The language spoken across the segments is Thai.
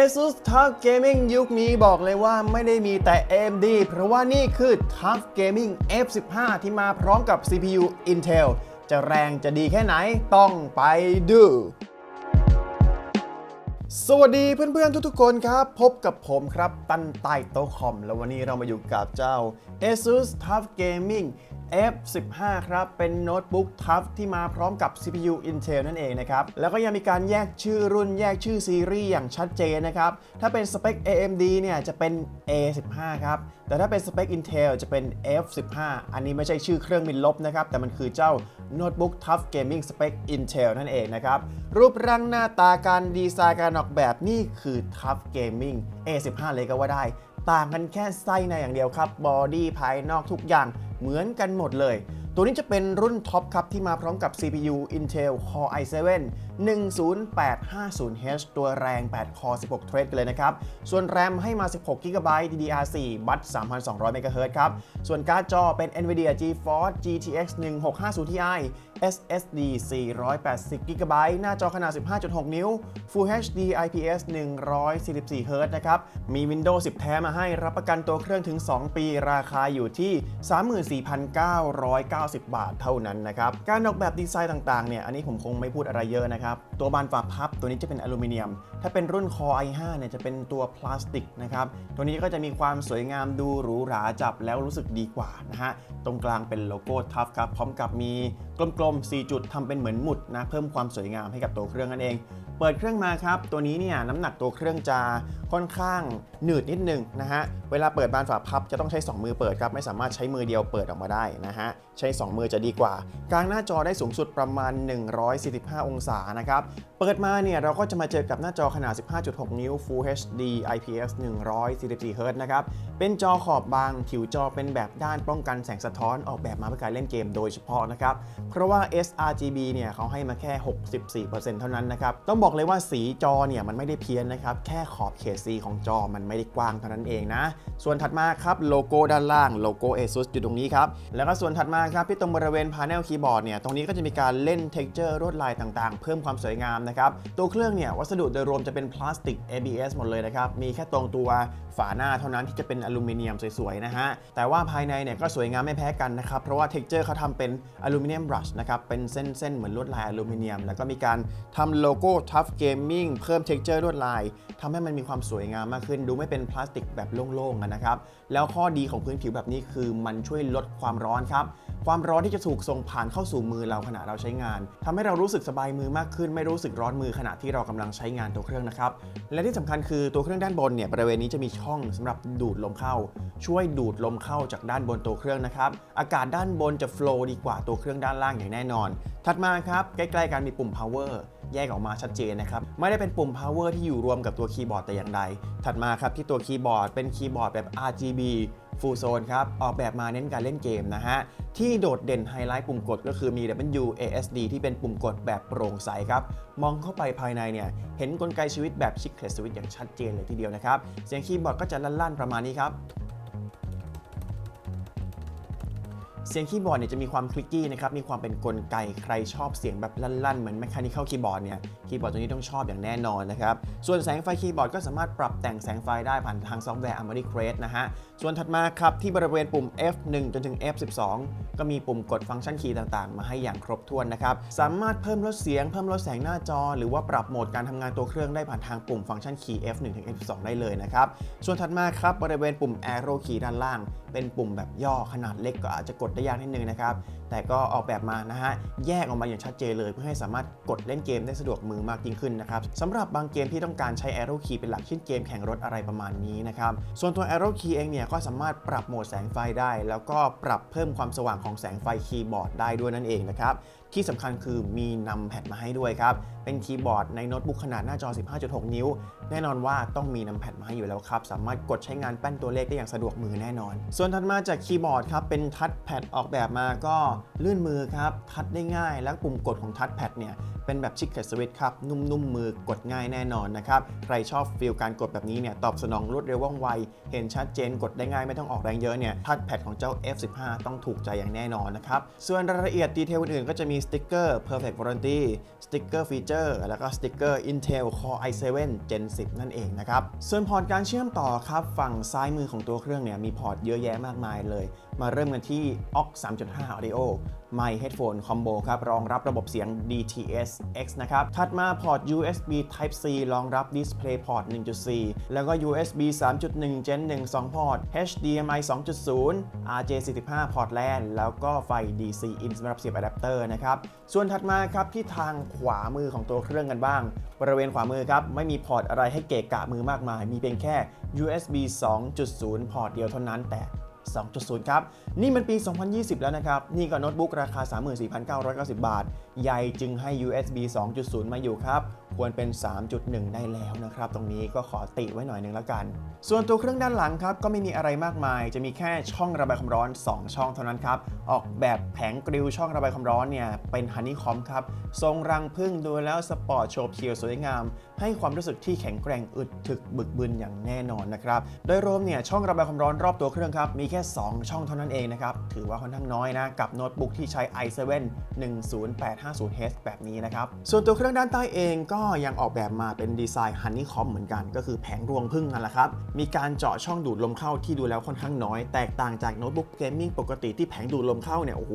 ASUS TUF Gaming ยุคนี้บอกเลยว่าไม่ได้มีแต่ AMD เพราะว่านี่คือ TUF Gaming F15 ที่มาพร้อมกับ CPU Intel จะแรงจะดีแค่ไหนต้องไปดู สวัสดีเพื่อนๆทุกๆคนครับ พบกับผมครับ ตันไตโต๊ะคอม แล้ววันนี้เรามาอยู่กับเจ้า ASUS TUF Gaming F15 ครับ เป็นโน้ตบุ๊ก TUF ที่มาพร้อมกับ CPU Intel นั่นเองนะครับ แล้วก็ยังมีการแยกชื่อรุ่นแยกชื่อซีรีส์อย่างชัดเจนนะครับ ถ้าเป็นสเปค AMD เนี่ยจะเป็น A15 ครับ แต่ถ้าเป็นสเปค Intel จะเป็น F15 อันนี้ไม่ใช่ชื่อเครื่องบินลบนะครับ แต่มันคือเจ้าโน้ตบุ๊ก TUF Gaming Spec Intel นั่นเองนะครับ รูปร่างหน้าตาการดีไซน์การออกแบบนี่คือ TUF Gaming A15 เลยก็ว่าได้ ต่างกันแค่ไส้ในอย่างเดียวครับบอดี้ภายนอกทุกอย่าง เหมือนกันหมดเลย ตัวนี้จะเป็นรุ่นท็อปครับที่มาพร้อมกับ CPU Intel Core i7 10850H ตัวแรง8 Core 16 Thread กันเลยนะครับ ส่วน RAM ให้มา 16 GB DDR4 บัต3,200 MHz ครับ ส่วนการ์ดจอเป็น NVIDIA GeForce GTX 1650 Ti SSD 480 GB หน้าจอขนาด 15.6 นิ้ว Full HD IPS 144 Hz นะครับ มี Windows 10 แท้มาให้รับประกันตัวเครื่องถึง 2 ปีราคาอยู่ที่ 34,990 บาทเท่านั้นนะครับ การออกแบบดีไซน์ต่างๆ เนี่ย อันนี้ผมคงไม่พูดอะไรเยอะนะครับตัวบานฝาพับตัวนี้จะเป็นอลูมิเนียม ถ้าเป็นรุ่นคอ i5 เนี่ยจะเป็นตัวพลาสติกนะครับ ตัวนี้ก็จะมีความสวยงามดูหรูหราจับแล้วรู้สึกดีกว่านะฮะ ตรงกลางเป็นโลโก้ทัฟครับ พร้อมกับมีกลมๆ 4 จุดทำเป็นเหมือนหมุดนะ เพิ่มความสวยงามให้กับตัวเครื่องนั่นเอง เปิดเครื่องมาครับ ตัวนี้เนี่ยน้ำหนักตัวเครื่องจะ ค่อนข้างหนืดนิดนึงนะฮะ เวลาเปิดบานฝาพับจะต้องใช้ 2 มือเปิดครับ ไม่สามารถใช้มือเดียวเปิดออกมาได้นะฮะ ใช้ 2 มือจะดีกว่า กลางหน้าจอได้สูงสุดประมาณ 145 องศานะครับ เปิดมาเนี่ยเราก็จะมาเจอกับหน้าจอขนาด 15.6 นิ้ว Full HD IPS 144 Hz นะครับ เป็นจอขอบบาง ผิวจอเป็นแบบด้านป้องกันแสงสะท้อนออกแบบมาเพื่อการเล่นเกมโดยเฉพาะนะครับ เพราะว่า sRGB เนี่ยเขาให้มาแค่ 64%เท่านั้นนะครับ ต้องบอกเลยว่าสีจอเนี่ยมันไม่ได้เพี้ยนนะครับ แค่ขอบเขตสีของจอมันไม่ได้กว้างเท่านั้นเองนะ ส่วนถัดมาครับโลโก้ด้านล่างโลโก้ ASUS อยู่ตรงนี้ครับ แล้วก็ส่วนถัดมาครับที่ตรงบริเวณ Panel Keyboard เนี่ยตรงนี้ก็จะมีการเล่น texture ลวดลายต่างๆ เพิ่มความสวยงามนะครับ ตัวเครื่องเนี่ยวัสดุโดยรวมจะเป็นพลาสติก ABS หมดเลยนะครับ มีแค่ตรงตัวฝาหน้าเท่านั้นที่จะเป็นอลูมิเนียมสวยๆนะฮะ แต่ว่าภายในเนี่ยก็สวยงามไม่แพ้กันนะครับ เพราะว่า texture เขาทำเป็นอลูมิเนียมบรัชนะครับ เป็นเส้นๆ เหมือนลวดลายอลูมิเนียม แล้วก็มีการทำโลโก้ Tough Gaming เพิ่ม texture ลวดลายทำให้มันมีความสวยงามมากขึ้น ดูไม่เป็นพลาสติกแบบโล่งๆนะครับ แล้วข้อดีของพื้นผิวแบบนี้คือมันช่วยลดความร้อนครับ ความร้อนที่จะถูกส่งผ่านเข้าสู่มือเราขณะเราใช้งานทำให้เรารู้สึกสบายมือมากขึ้น ไม่รู้สึกร้อนมือขณะที่เรากำลังใช้งานตัวเครื่องนะครับ และที่สำคัญคือตัวเครื่องด้านบนเนี่ยบริเวณนี้จะมีช่องสำหรับดูดลมเข้า ช่วยดูดลมเข้าจากด้านบนตัวเครื่องนะครับ อากาศด้านบนจะโฟล์ดีกว่าตัวเครื่องด้านล่างอย่างแน่นอนถัดมาครับใกล้ๆกันมีปุ่ม power แยกออกมาชัดเจนนะครับ ไม่ได้เป็นปุ่ม power ที่อยู่รวมกับตัวคีย์บอร์ดแต่อย่างใด ถัดมาครับที่ตัวคีย์บอร์ดเป็นคีย์บอร์ดแบบ RGB Full Zone ครับ ออกแบบมาเน้นการเล่นเกมนะฮะ ที่โดดเด่นไฮไลท์ปุ่มกดก็คือมี WASD ที่เป็นปุ่มกดแบบโปร่งใสครับ มองเข้าไปภายในเนี่ย เห็นกลไกชีวิตแบบชิคเคลสวิตอย่างชัดเจนเลยทีเดียวนะครับ เสียงคีย์บอร์ดก็จะลั่นๆประมาณนี้ครับ เสียงคีย์บอร์ดเนี่ยจะมีความคลิกกี้นะครับ มีความเป็นกลไกใครชอบเสียงแบบลั่นๆ เหมือน mechanical keyboard เนี่ย คีย์บอร์ดตัวนี้ต้องชอบอย่างแน่นอนนะครับ ส่วนแสงไฟคีย์บอร์ดก็สามารถปรับแต่งแสงไฟได้ผ่านทางซอฟต์แวร์ Armory Crest นะฮะ ส่วนถัดมาครับ ที่บริเวณปุ่ม F1 จนถึง F12 ก็มีปุ่มกดฟังก์ชันคีย์ต่างๆ มาให้อย่างครบถ้วนนะครับ สามารถเพิ่มลดเสียง เพิ่มลดแสงหน้าจอ หรือว่าปรับโหมดการทำงานตัวเครื่องได้ผ่านทางปุ่มฟังก์ชันคีย์ F1 ถึง F12 ได้เลยนะครับ ส่วนถัดมาครับบริเวณปุ่ม Arrow Key ด้านล่าง เป็นปุ่มแบบย่อขนาดเล็กก็อาจจะกดได้ยากนิดนึงนะครับ แต่ก็ออกแบบมานะฮะแยกออกมาอย่างชัดเจนเลย เพื่อให้สามารถกดเล่นเกมได้สะดวกมือมากยิ่งขึ้นนะครับสำหรับบางเกมที่ต้องการใช้ Arrow Key เป็นหลักเช่นเกมแข่งรถอะไรประมาณนี้นะครับส่วนตัว Arrow Key เองเนี่ยก็สามารถปรับโหมดแสงไฟได้ แล้วก็ปรับเพิ่มความสว่างของแสงไฟคีย์บอร์ดได้ด้วยนั่นเองนะครับที่สำคัญคือมีนำแพดมาให้ด้วยครับ เป็นคีย์บอร์ดในโน้ตบุ๊กขนาดหน้าจอ 15.6 นิ้ว แน่นอนว่าต้องมีนำแพดมาให้อยู่แล้วครับ สามารถกดใช้งานแป้นตัวเลขได้อย่างสะดวกมือแน่นอน ส่วนถัดมาจากคีย์บอร์ดครับ เป็นทัชแพดออกแบบมาก็ลื่นมือครับ ทัดได้ง่าย แล้วปุ่มกดของทัชแพดเนี่ย เป็นแบบชิคเกตสวิตครับ นุ่มๆ มือกดง่ายแน่นอนนะครับ ใครชอบฟีลการกดแบบนี้เนี่ย ตอบสนองรวดเร็วว่องไว เห็นชัดเจนกดได้ง่ายไม่ต้องออกแรงเยอะเนี่ย ทัชแพดของเจ้า F15 ต้องถูกใจอย่างแน่นอนนะครับ ส่วนรายละเอียดดีเทลอื่นๆ ก็จะมีสติ๊กเกอร์ Perfect Warranty สติ๊กเกอร์ฟีเจอร์แล้วก็สติ๊กเกอร์ Intel Core i7 Gen 10 นั่นเองนะครับส่วนพอร์ตการเชื่อมต่อครับฝั่งซ้ายมือของตัวเครื่องเนี่ยมีพอร์ตเยอะแยะมากมายเลยมาเริ่มกันที่ AUX 3.5 Audio ไมค์ Headphone Combo ครับ รองรับระบบเสียง DTS X นะครับ ถัดมาพอร์ต USB Type C รองรับ Display Port 1.4 แล้วก็ USB 3.1 Gen 1 2 พอร์ต HDMI 2.0 RJ45 พอร์ต LAN แล้วก็ไฟ DC in สำหรับเสียบอะแดปเตอร์นะครับ ส่วนถัดมาครับที่ทางขวามือของตัวเครื่องกันบ้าง บริเวณขวามือครับ ไม่มีพอร์ตอะไรให้เกะกะมือมากมาย มีเพียงแค่ USB 2.0 พอร์ตเดียวเท่านั้นแต่ 2.0 ครับ นี่มันปี 2020 แล้วนะครับ นี่ก็โน้ตบุ๊กราคา 34,990 บาทใหญ่จึงให้ USB 2.0 มาอยู่ครับ ควรเป็น 3.1 ได้แล้วนะครับ ตรงนี้ก็ขอติไว้หน่อยนึงแล้วกัน ส่วนตัวเครื่องด้านหลังครับ ก็ไม่มีอะไรมากมาย จะมีแค่ช่องระบายความร้อน 2 ช่องเท่านั้นครับ ออกแบบแผงกริลช่องระบายความร้อนเนี่ย เป็นฮันนี่คอมครับ ทรงรังพึ่งดูแล้วสปอร์ตโฉบเฉี่ยวสวยงาม ให้ความรู้สึกที่แข็งแกร่งอึดถึกบึกบึนอย่างแน่นอนนะครับ โดยรวมเนี่ยช่องระบายความร้อนรอบตัวเครื่องครับ มีแค่ 2 ช่องเท่านั้นเองนะครับ ถือว่าค่อนข้างน้อยนะ กับโน้ตบุ๊กที่ใช้ i7 850H แบบนี้นะครับ ส่วนตัวเครื่องด้านใต้เองก็ยังออกแบบมาเป็นดีไซน์ฮันนี่คอมเหมือนกัน ก็คือแผงรวงพึ่งนั่นแหละครับ มีการเจาะช่องดูดลมเข้าที่ดูแล้วค่อนข้างน้อย แตกต่างจากโน้ตบุ๊กเกมมิ่งปกติที่แผงดูดลมเข้าเนี่ยโอ้โห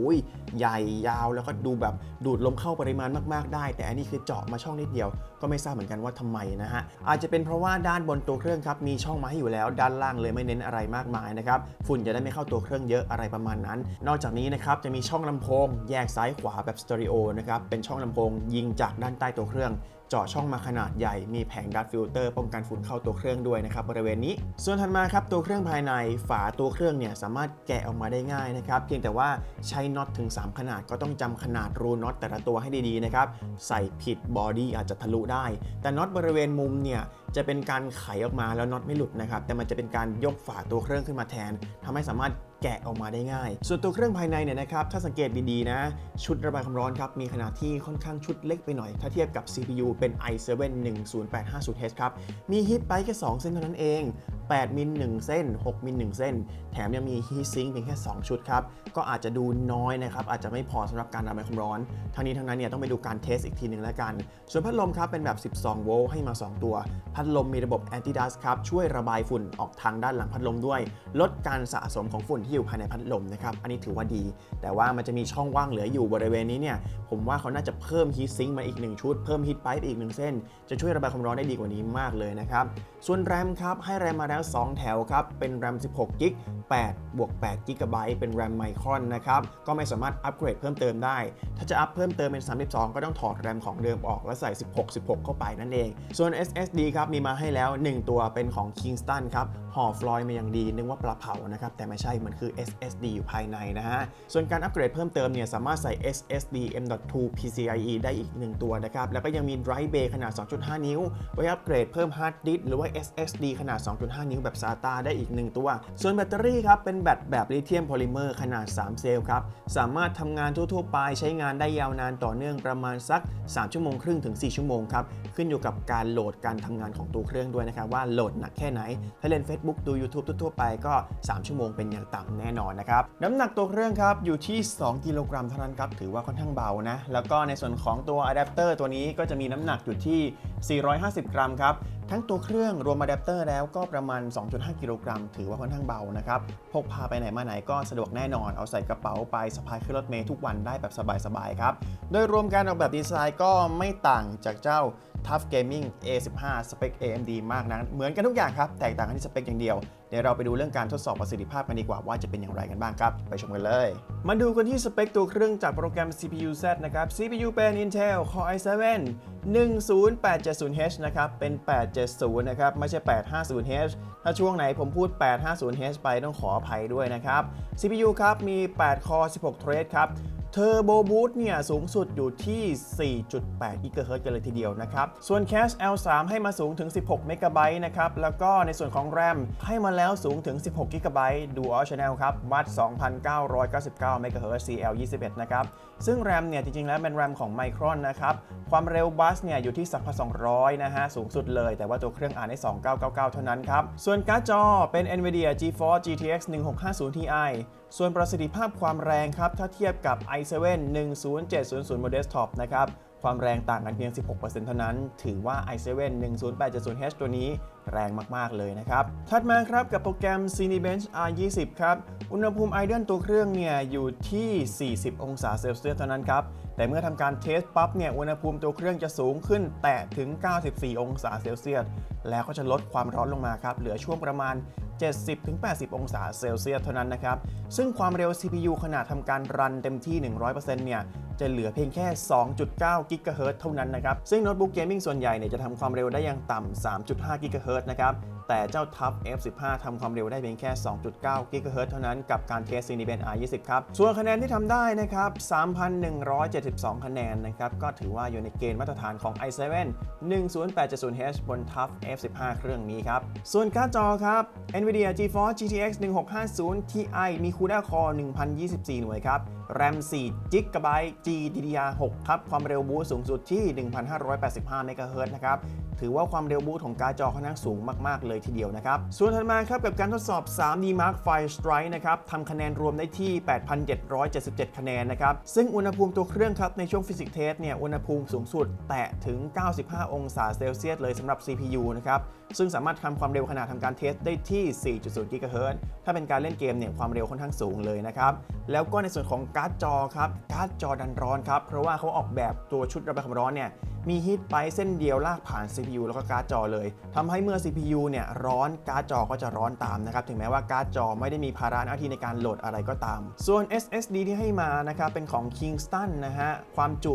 ใหญ่ยาวแล้วก็ดูแบบดูดลมเข้าปริมาณมากๆได้ แต่อันนี้คือเจาะมาช่องนิดเดียว ก็ไม่ทราบเหมือนกันว่าทำไมนะฮะอาจจะเป็นเพราะว่าด้านบนตัวเครื่องครับมีช่องมาให้อยู่แล้ว ด้านล่างเลยไม่เน้นอะไรมากมายนะครับฝุ่นจะได้ไม่เข้าตัวเครื่องเยอะอะไรประมาณนั้น นอกจากนี้นะครับจะมีช่องลำโพงแยกซ้ายขวาแบบสเตอริโอนะครับเป็นช่องลำโพงยิงจากด้านใต้ตัวเครื่องเจาะช่องมาขนาดใหญ่ มีแผงดัดฟิลเตอร์ป้องกันฝุ่นเข้าตัวเครื่องด้วยนะครับบริเวณนี้ ส่วนถัดมาครับตัวเครื่องภายในฝาตัวเครื่องเนี่ยสามารถแกะออกมาได้ง่ายนะครับเพียงแต่ว่าใช้น็อตถึง 3 ขนาดก็ต้องจำขนาดรูน็อตแต่ละตัวให้ดีๆนะครับใส่ผิดบอดี้อาจจะทะลุได้ แต่น็อตบริเวณมุมเนี่ยจะเป็นการไขออกมาแล้วน็อตไม่หลุดนะครับแต่มันจะเป็นการยกฝาตัวเครื่องขึ้นมาแทนทำให้สามารถ แกะออกมาได้ง่าย ส่วนตัวเครื่องภายในเนี่ยนะครับ ถ้าสังเกตดีๆนะ ชุดระบายความร้อนครับ มีขนาดที่ค่อนข้างชุดเล็กไปหน่อย ถ้าเทียบกับ CPU เป็น i7 10850H ครับ มีฮีทไปแค่ 2 เส้นเท่านั้นเอง 8มิล1เส้น 6มิล1เส้น แถมยังมีฮีทซิงค์เพียงแค่ 2 ชุดครับ ก็อาจจะดูน้อยนะครับ อาจจะไม่พอสำหรับการระบายความร้อน ทั้งนี้ทั้งนั้นเนี่ยต้องไปดูการเทสอีกทีหนึ่งแล้วกัน ส่วนพัดลมครับเป็นแบบ 12 โวลต์ให้มา 2 ตัว พัดลมมีระบบ anti dust ครับช่วยระบายฝุ่นออกทางด้านหลังพัดลมด้วย ลดการสะสมของฝุ่นที่อยู่ภายในพัดลมนะครับ อันนี้ถือว่าดี แต่ว่ามันจะมีช่องว่างเหลืออยู่บริเวณนี้เนี่ยผมว่าเขาน่าจะเพิ่มฮีทซิงค์มาอีก 1 ชุด เพิ่มฮีทไปอีก 1 เส้น จะช่วยระบายความร้อนได้ดีกว่านี้มากเลยนะครับส่วนแรมครับให้แรมมาแล้ว 2 แถวครับ เป็นแรม16กิก8บวก8กิกะไบต์เป็นแรมไมครอนนะครับ ก็ไม่สามารถอัปเกรดเพิ่มเติมได้ ถ้าจะอัพเพิ่มเติมเป็น 32 ก็ต้องถอดแรมของเดิมออก แล้วใส่ 16 16 เข้าไปนั่นเอง ส่วน SSD ครับมีมาให้แล้ว 1 ตัวเป็นของ Kingston ครับห่อฟลอยล์มาอย่างดี นึกว่าปลาเผานะครับ แต่ไม่ใช่มันคือ SSD อยู่ภายในนะฮะ ส่วนการอัปเกรดเพิ่มเติมเนี่ยสามารถใส่ SSD M.2 PCIe ได้อีก 1 ตัวนะครับ แล้วก็ยังมี Drive Bay ขนาด 2.5 นิ้ว ไว้อัปเกรดเพิ่มฮาร์ดดิสหรือว่า SSD ขนาด 2.5นิ้วแบบ SATA ได้อีก 1 ตัว ส่วนแบตเตอรี่ครับเป็นแบตแบบลิเธียมโพลิเมอร์ขนาด 3 เซลล์ครับ สามารถทำงานทั่วๆ ไปใช้งานได้ยาวนานต่อเนื่องประมาณสัก 3 ชั่วโมงครึ่งถึง 4 ชั่วโมงครับ ขึ้นอยู่กับการโหลดการทำงานของตัวเครื่องด้วยนะครับว่าโหลดหนักแค่ไหน ถ้าเล่น Facebook ดู YouTube ทั่วๆไปก็ 3 ชั่วโมงเป็นอย่างต่ำแน่นอนนะครับน้ำหนักตัวเครื่องครับอยู่ที่ 2 กิโลกรัมเท่านั้นครับถือว่าค่อนข้างเบานะแล้วก็ในส่วนของตัวอะแดปเตอร์ตัวนี้ก็จะมีน้ำหนักอยู่ที่ 450 กรัมครับ ทั้งตัวเครื่องรวมอะแดปเตอร์แล้วก็ประมาณ 2.5 กิโลกรัมถือว่าค่อนข้างเบานะครับ พกพาไปไหนมาไหนก็สะดวกแน่นอน เอาใส่กระเป๋าไปสะพายขึ้นรถเมล์ทุกวันได้แบบสบายๆครับ โดยรวมการออกแบบดีไซน์ก็ไม่ต่างจากเจ้า Tough Gaming A15 สเปค AMD มากนะเหมือนกันทุกอย่างครับ แตกต่างกันที่สเปคอย่างเดียว เดี๋ยวเราไปดูเรื่องการทดสอบประสิทธิภาพกันดีกว่าว่าจะเป็นอย่างไรกันบ้างครับ ไปชมกันเลย มาดูกันที่สเปคตัวเครื่องจากโปรแกรม CPU Z นะครับ CPU เป็น Intel Core i7 10870H นะครับ เป็น 870 นะครับ ไม่ใช่ 850H ถ้าช่วงไหนผมพูด 850H ไปต้องขออภัยด้วยนะครับ CPU ครับ มี8 core 16 thread ครับ Turbo Boost เนี่ยสูงสุดอยู่ที่ 4.8 GHz กันเลยทีเดียวนะครับ ส่วน Cache L3 ให้มาสูงถึง 16 เมกะไบต์นะครับ แล้วก็ในส่วนของ RAM ให้มาแล้วสูงถึง 16 GB Dual Channel ครับ วัด 2,999 MHz CL21 นะครับ ซึ่ง RAM เนี่ยจริงๆ แล้วเป็น RAM ของ Micron นะครับ ความเร็วบัสเนี่ยอยู่ที่ 3,200 นะฮะ สูงสุดเลย แต่ว่าตัวเครื่องอ่านได้ 2999 เท่านั้นครับ ส่วนการ์ดจอเป็น NVIDIA GeForce GTX 1650 Ti ส่วนประสิทธิภาพความแรงครับถ้าเทียบกับ i7 10700 บนเดสก์ท็อปนะครับ ความแรงต่างกันเพียง 16%เท่านั้น ถือว่า i7 10870H ตัวนี้ แรงมากๆเลยนะครับ ถัดมาครับกับโปรแกรม Cinebench R20 ครับ อุณหภูมิไอเดนตัวเครื่องเนี่ยอยู่ที่ 40 องศาเซลเซียสเท่านั้นครับ แต่เมื่อทำการเทสปั๊บเนี่ยอุณหภูมิตัวเครื่องจะสูงขึ้นแตะถึง 94 องศาเซลเซียส แล้วก็จะลดความร้อนลงมาครับ เหลือช่วงประมาณ 70-80 องศาเซลเซียสเท่านั้นนะครับ ซึ่งความเร็ว CPU ขนาดทำการรันเต็มที่ 100%เนี่ยจะเหลือเพียงแค่ 2.9 กิกะเฮิรตซ์เท่านั้นนะครับ ซึ่งโน้ตบุ๊กเกมมิ่งส่วนใหญ่เนี่ยจะทำความเร็วได้อย่างต่ำ 3.5 กิกะเฮิรตซ์นะครับ แต่เจ้าทับ F15 ทำความเร็วได้เพียงแค่ 2.9กิกะเฮิรตซ์เท่านั้นกับการเทส Cinebench R20 ครับ ส่วนคะแนนที่ทำได้นะครับ 3,172 คะแนนนะครับ ก็ถือว่าอยู่ในเกณฑ์มาตรฐานของ i7 10870H บนทับ F15 เครื่องนี้ครับ ส่วนการ์ดจอครับ NVIDIA GeForce GTX 1650 Ti มี CUDA Core 1024 หน่วยครับ RAM 4 GB GDDR6 ครับ ความเร็วบูตสูงสุดที่ 1,585เมกะเฮิรตซ์นะครับ ถือว่าความเร็วบูตของการ์ดจอค่อนข้างสูงมาก ๆ เลยทีเดียวนะครับ ส่วนถัดมาครับกับการทดสอบ 3D Mark V Strike นะครับทำคะแนนรวมได้ที่ 8,777 คะแนนนะครับ ซึ่งอุณหภูมิตัวเครื่องครับในช่วงฟิสิกส์เทสเนี่ยอุณหภูมิสูงสุดแตะถึง 95 องศาเซลเซียสเลยสำหรับ CPU นะครับซึ่งสามารถทำความเร็วขณะทำการเทสได้ที่ 4.0 GHz ถ้าเป็นการเล่นเกมเนี่ยความเร็วค่อนข้างสูงเลยนะครับ แล้วก็ในส่วนของการ์ดจอครับการ์ดจอดันร้อนครับ เพราะว่าเขาออกแบบตัวชุดระบายความร้อนเนี่ยมีฮีทไปเส้นเดียวลากผ่าน CPU แล้วก็การ์ดจอเลยทำให้เมื่อ CPU เนี่ยร้อนการ์ดจอก็จะร้อนตามนะครับ ถึงแม้ว่าการ์ดจอไม่ได้มีภาระหน้าที่ในการโหลดอะไรก็ตาม ส่วน SSD ที่ให้มานะครับเป็นของ Kingston นะฮะ ความจุ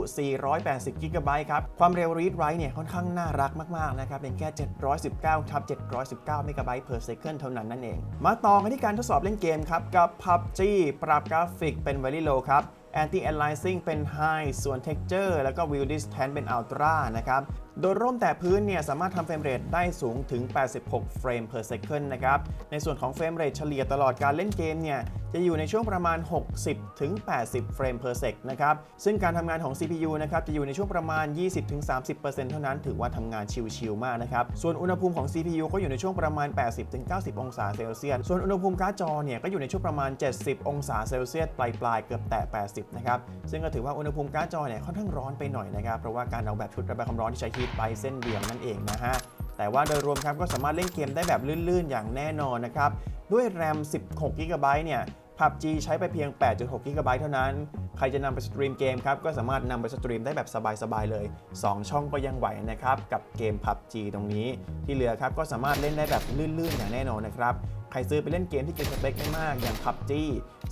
480 GB ครับ ความเร็ว read write เนี่ยค่อนข้างน่ารักมาก ๆ นะครับ เป็นแค่ 719 9ทับ719 MB per second เท่านั้นนั่นเอง มาต่อกันที่การทดสอบเล่นเกมครับ กับ PUBG ปรับกราฟิกเป็น Very Low ครับ Anti Aliasing เป็น High ส่วน Texture แล้วก็ View Distance เป็น Ultra นะครับ โดยร่มแต่พื้นเนี่ยสามารถทำเฟรมเรทได้สูงถึง 86 เฟรม per second นะครับ ในส่วนของเฟรมเรทเฉลี่ยตลอดการเล่นเกมเนี่ย จะอยู่ในช่วงประมาณ 60ถึง80เฟรม per sec นะครับซึ่งการทำงานของ CPU นะครับจะอยู่ในช่วงประมาณ 20ถึง30%เท่านั้นถือว่าทำงานชิลๆมากนะครับส่วนอุณหภูมิของ CPU ก็อยู่ในช่วงประมาณ 80ถึง90 องศาเซลเซียสส่วนอุณหภูมิการ์ดจอเนี่ยก็อยู่ในช่วงประมาณ 70 องศาเซลเซียสปลายๆเกือบแตะ80 นะครับซึ่งก็ถือว่าอุณหภูมิการ์ดจอเนี่ยค่อนข้างร้อนไปหน่อยนะครับเพราะว่าการออกแบบชุดระบายความร้อนที่ใช้ฮีทไปเส้นเดียวนั่นเองนะฮะ แต่ว่าโดยรวมครับก็สามารถเล่นเกมได้แบบลื่นๆ อย่างแน่นอนนะครับ ด้วย RAM 16 GB เนี่ย PUBG ใช้ไปเพียง 8.6 GB เท่านั้น ใครจะนำไปสตรีมเกมครับ ก็สามารถนำไปสตรีมได้แบบสบาย ๆ เลย 2 ช่องก็ยังไหวนะครับ กับเกม PUBG ตรงนี้ ที่เหลือครับก็สามารถเล่นได้แบบลื่นๆ อย่างแน่นอนนะครับใครซื้อไปเล่นเกมที่เกินสเปคไม่มากอย่าง PUBG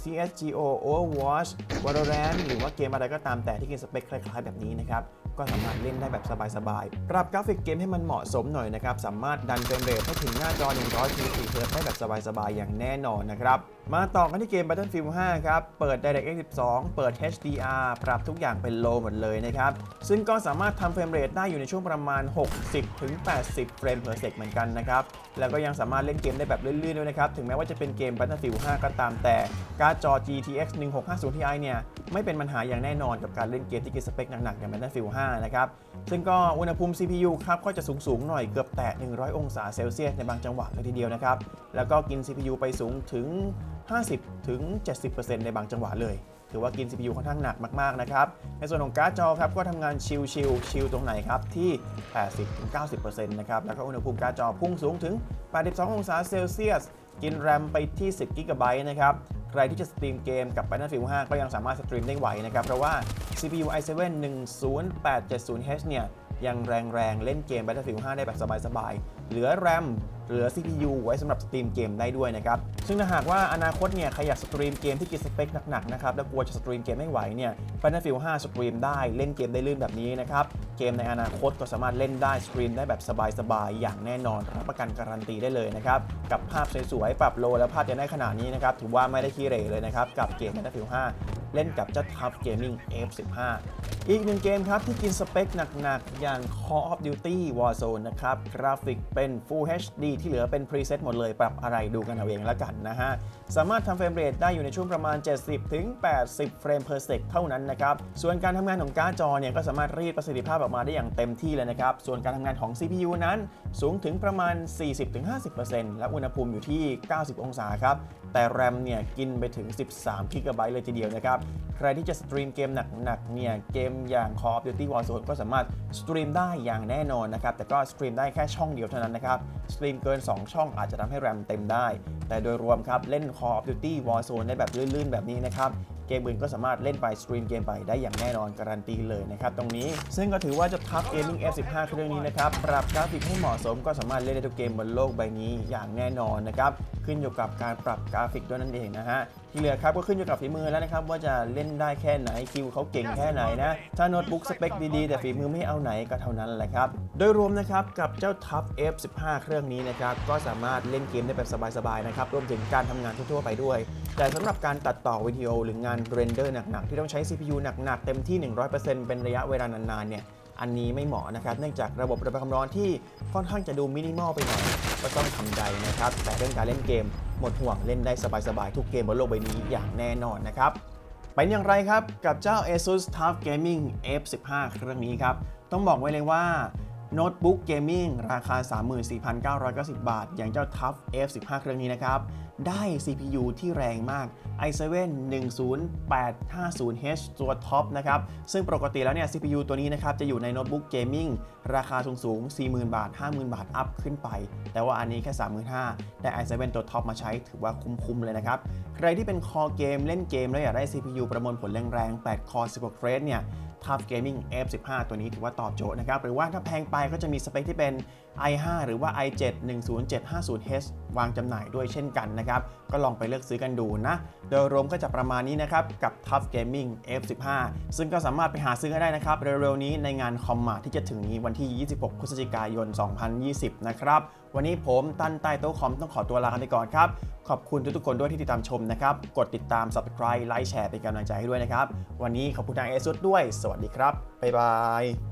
CSGO Overwatch Valorant หรือว่าเกมอะไรก็ตามแต่ที่เกินสเปคคล้ายๆแบบนี้นะครับ ก็สามารถเล่นได้แบบสบายๆ ปรับกราฟิกเกมให้มันเหมาะสมหน่อยนะครับ สามารถดันเฟรมเรทให้ถึงหน้าจอ1 4 0 h z ได้แบบสบายๆ อย่างแน่นอนนะครับ มาต่อกันที่เกม Battlefield 5 ครับ เปิด DirectX 12 เปิด HDR ปรับทุกอย่างเป็น low หมดเลยนะครับ ซึ่งก็สามารถทำเฟรมเรทได้อยู่ในช่วงประมาณ 60-80 เฟรม per sec เหมือนกันนะครับ แล้วก็ยังสามารถเล่นเกมได้แบบลื่นๆด้วยนะครับ ถึงแม้ว่าจะเป็นเกม Battlefield 5 ก็ตามแต่ การ์ดจอ GTX 1650 Ti เนี่ย ไม่เป็นปัญหาอย่างแน่นอนกับการเล่นเกมที่กินสเปคหนักๆอย่าง Battlefield 5 นะครับ ซึ่งก็อุณหภูมิ CPU ครับก็จะสูงๆหน่อยเกือบแตะ100 องศาเซลเซียสในบางจังหวะเลยทีเดียวนะครับแล้วก็กิน CPU ไปสูงถึง50ถึง70%ในบางจังหวะเลย ถือว่ากิน CPU ค่อนข้างหนักมากๆนะครับ ในส่วนของการ์ดจอครับก็ทำงานชิลชิลชิลตรงไหนครับที่ 80-90%นะครับแล้วก็อุณหภูมิการ์ดจอพุ่งสูงถึง 82 องศาเซลเซียสกิน RAM ไปที่ 10 GB นะครับ ใครที่จะสตรีมเกมกับ Battlefield 5 ก็ยังสามารถสตรีมได้ไหวนะครับ เพราะว่า CPU i7 10870H เนี่ย ยังแรงๆ เล่นเกม Battlefield 5 ได้แบบสบายๆ เหลือ RAM เหลือ CPU ไว้สำหรับสตรีมเกมได้ด้วยนะครับ ซึ่งถ้าหากว่าอนาคตเนี่ยใครอยากสตรีมเกมที่กินสเปคหนักๆ นะครับ แล้วกลัวจะสตรีมเกมไม่ไหวเนี่ย Battlefield 5 สตรีมได้เล่นเกมได้ลื่นแบบนี้นะครับ เกมในอนาคตก็สามารถเล่นได้สตรีมได้แบบสบายๆ อย่างแน่นอนรับประกันการันตีได้เลยนะครับ กับภาพสวยๆ ปรับโลและภาพจะได้ขนาดนี้นะครับ ถือว่าไม่ได้ขี้เหร่เลยนะครับ กับเกม Battlefield 5 เล่นกับเจ้า Tough Gaming F15 อีกหนึ่งเกมครับที่กินสเปคหนักๆ อย่าง Call of Duty Warzone นะครับ กราฟิกเป็น Full HD ที่เหลือเป็นพรีเซตหมดเลย ปรับอะไรดูกันเอาเองแล้วกันนะฮะ สามารถทำเฟรมเรทได้อยู่ในช่วงประมาณ 70-80 เฟรม per sec เท่านั้นนะครับ ส่วนการทำงานของการ์ดจอเนี่ยก็สามารถรีดประสิทธิภาพออกมาได้อย่างเต็มที่เลยนะครับ ส่วนการทำงานของ CPU นั้นสูงถึงประมาณ 40-50%และอุณหภูมิอยู่ที่ 90 องศาครับ แต่ RAM เนี่ยกินไปถึง 13 GB เลยทีเดียวนะครับ ใครที่จะสตรีมเกมหนักๆเนี่ยเกมอย่าง Call of Duty Warzone ก็สามารถสตรีมได้อย่างแน่นอนนะครับ แต่ก็สตรีมได้แค่ช่องเดียวเท่านั้นนะครับ สตรีมเกิน 2 ช่องอาจจะทำให้ RAM เต็มได้ แต่โดยรวมครับ เล่น Call of Duty Warzone ได้แบบลื่นๆ แบบนี้นะครับ เกมอื่นก็สามารถเล่นไปสตรีมเกมไปได้อย่างแน่นอนการันตีเลยนะครับตรงนี้ ซึ่งก็ถือว่าจะทับ Gaming F15 เครื่องนี้นะครับปรับกราฟิกให้เหมาะสมก็สามารถเล่นได้ทุกเกมบนโลกใบนี้อย่างแน่นอนนะครับขึ้นอยู่กับการปรับกราฟิกด้วยนั่นเองนะฮะที่เหลือครับก็ขึ้นอยู่กับฝีมือแล้วนะครับว่าจะเล่นได้แค่ไหนคิวเขาเก่งแค่ไหนนะถ้าโน้ตบุ๊กสเปคดีๆ แต่ฝีมือไม่เอาไหนก็เท่านั้นแหละครับโดยรวมนะครับกับเจ้า Tough F15 เครื่องนี้นะครับก็สามารถเล่นเกมได้แบบสบายๆนะครับรวมถึงการทำงานทั่วๆไปด้วย แต่สำหรับการตัดต่อวิดีโอหรืองานเรนเดอร์หนักๆ ที่ต้องใช้ CPU หนักๆ เต็มที่ 100%เป็นระยะเวลานานๆ เนี่ย อันนี้ไม่เหมาะนะครับ เนื่องจากระบบระบายความร้อนที่ค่อนข้างจะดูมินิมอลไปหน่อย ก็ต้องทำใจนะครับ แต่เรื่องการเล่นเกม หมดห่วงเล่นได้สบายๆ ทุกเกมบนโลกใบนี้อย่างแน่นอนนะครับเป็นอย่างไรครับ กับเจ้า ASUS TUF Gaming F15 เครื่องนี้ครับ ต้องบอกไว้เลยว่าโน้ตบุ๊กเกมมิ่งราคา 34,990 บาท อย่างเจ้า TUF F15 เครื่องนี้นะครับ ได้ CPU ที่แรงมาก i7 10850H ตัวท็อปนะครับ ซึ่งปกติแล้วเนี่ย CPU ตัวนี้นะครับ จะอยู่ในโน้ตบุ๊กเกมมิ่งราคาสูงๆ40,000 บาท 50,000 บาท อัพขึ้นไป แต่ว่าอันนี้แค่ 35,000 ได้ i7 ตัวท็อปมาใช้ถือว่าคุ้มๆเลยนะครับ ใครที่เป็นคอเกมเล่นเกมแล้วอยากได้ CPU ประมวลผลแรงๆ 8 คอร์16เทรดเนี่ย Tough Gaming F15 ตัวนี้ถือว่าตอบโจทย์นะครับ หรือว่าถ้าแพงไปก็จะมีสเปคที่เป็น i5 หรือว่า i7 10750H วางจำหน่ายด้วยเช่นกันนะครับ ก็ลองไปเลือกซื้อกันดูนะ โดยรวมก็จะประมาณนี้นะครับ กับ Tough Gaming F15 ซึ่งก็สามารถไปหาซื้อได้นะครับ เร็วๆนี้ในงานคอมมาที่จะถึงนี้วันที่ 26 พฤศจิกายน 2020 นะครับ วันนี้ผมตั้นใต้โต๊ะคอมต้องขอตัวลาไปก่อนครับ ขอบคุณทุกๆคนด้วยที่ติดตามชมนะครับ กดติดตาม Subscribe ไลค์แชร์เป็นกำลังใจให้ด้วยนะครับ วันนี้ขอบคุณทางเอซุดด้วย สวัสดีครับบ๊ายบาย